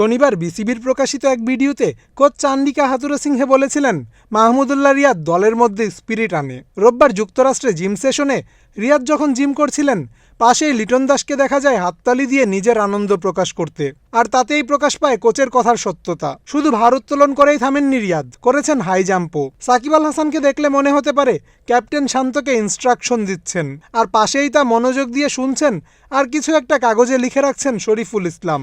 শনিবার বিসিবির প্রকাশিত এক ভিডিওতে কোচ চান্দিকা হাতুরা সিংহে বলেছিলেন, মাহমুদুল্লাহ রিয়াদ দলের মধ্যে স্পিরিট আনে। রোববার যুক্তরাষ্ট্রে জিম সেশনে রিয়াদ যখন জিম করছিলেন, পাশেই লিটন দাসকে দেখা যায় হাততালি দিয়ে নিজের আনন্দ প্রকাশ করতে। আর তাতেই প্রকাশ পায় কোচের কথার সত্যতা। শুধু ভারোত্তোলন করেই থামেননি রিয়াদ, করেছেন হাই জাম্পও। সাকিব আল হাসানকে দেখলে মনে হতে পারে ক্যাপ্টেন শান্তকে ইনস্ট্রাকশন দিচ্ছেন। আর পাশেই তা মনোযোগ দিয়ে শুনছেন, আর কিছু একটা কাগজে লিখে রাখছেন শরীফুল ইসলাম।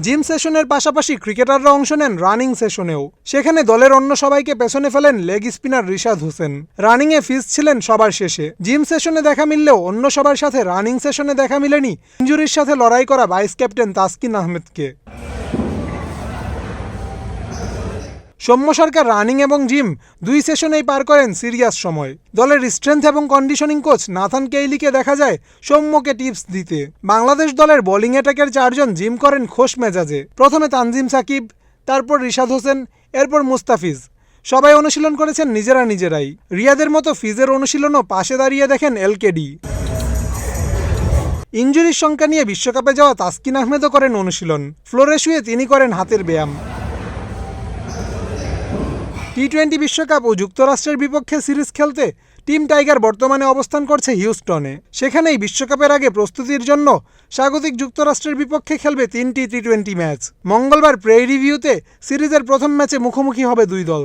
জিম সেশনের পাশাপাশি ক্রিকেটাররা অংশ নেন রানিং সেশনেও। সেখানে দলের অন্য সবাইকে পেছনে ফেলেন লেগ স্পিনার রিশাদ হোসেন। রানিংয়ে ফিস ছিলেন সবার শেষে। জিম সেশনে দেখা মিললেও অন্য সবার সাথে রানিং সেশনে দেখা মিলেনি। ইঞ্জুরির সাথে লড়াই করা ভাইস ক্যাপ্টেন তাসকিন আহমেদকে। সৌম্য সরকার, রানিং এবং জিম দুই সেশনেই পার করেন সিরিয়াস সময়। দলের স্ট্রেংথ এবং কন্ডিশনিং কোচ নাথান কেইলিকে দেখা যায় সৌম্যকে টিপস দিতে। বাংলাদেশ দলের বোলিং অ্যাটাকের চারজন জিম করেন খোশ মেজাজে। প্রথমে তানজিম সাকিব, তারপর রিশাদ হোসেন, এরপর মুস্তাফিজ। সবাই অনুশীলন করেছেন নিজেরা নিজেরাই। রিয়াদের মতো ফিজের অনুশীলনও পাশে দাঁড়িয়ে দেখেন এলকেডি ইঞ্জুরির সংখ্যা নিয়ে বিশ্বকাপে যাওয়া তাসকিন আহমেদও করেন অনুশীলন। ফ্লোরে শুয়ে তিনি করেন হাতের ব্যায়াম। টি টোয়েন্টি বিশ্বকাপ ও যুক্তরাষ্ট্রের বিপক্ষে সিরিজ খেলতে টিম টাইগার বর্তমানে অবস্থান করছে হিউস্টনে। সেখানেই বিশ্বকাপের আগে প্রস্তুতির জন্য স্বাগতিক যুক্তরাষ্ট্রের বিপক্ষে খেলবে তিনটি টি টোয়েন্টি ম্যাচ। মঙ্গলবার প্রে রিভিউতে সিরিজের প্রথম ম্যাচে মুখোমুখি হবে দুই দল।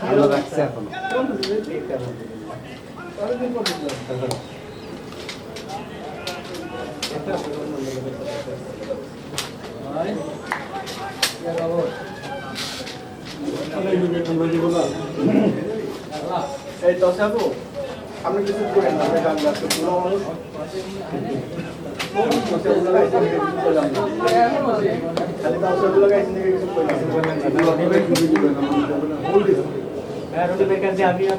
ভালো লাগছে এখন। এই তো সাবু আপনি কিছু করেন না আমি গান গাচ্ছি পুরো মানুষ। খালি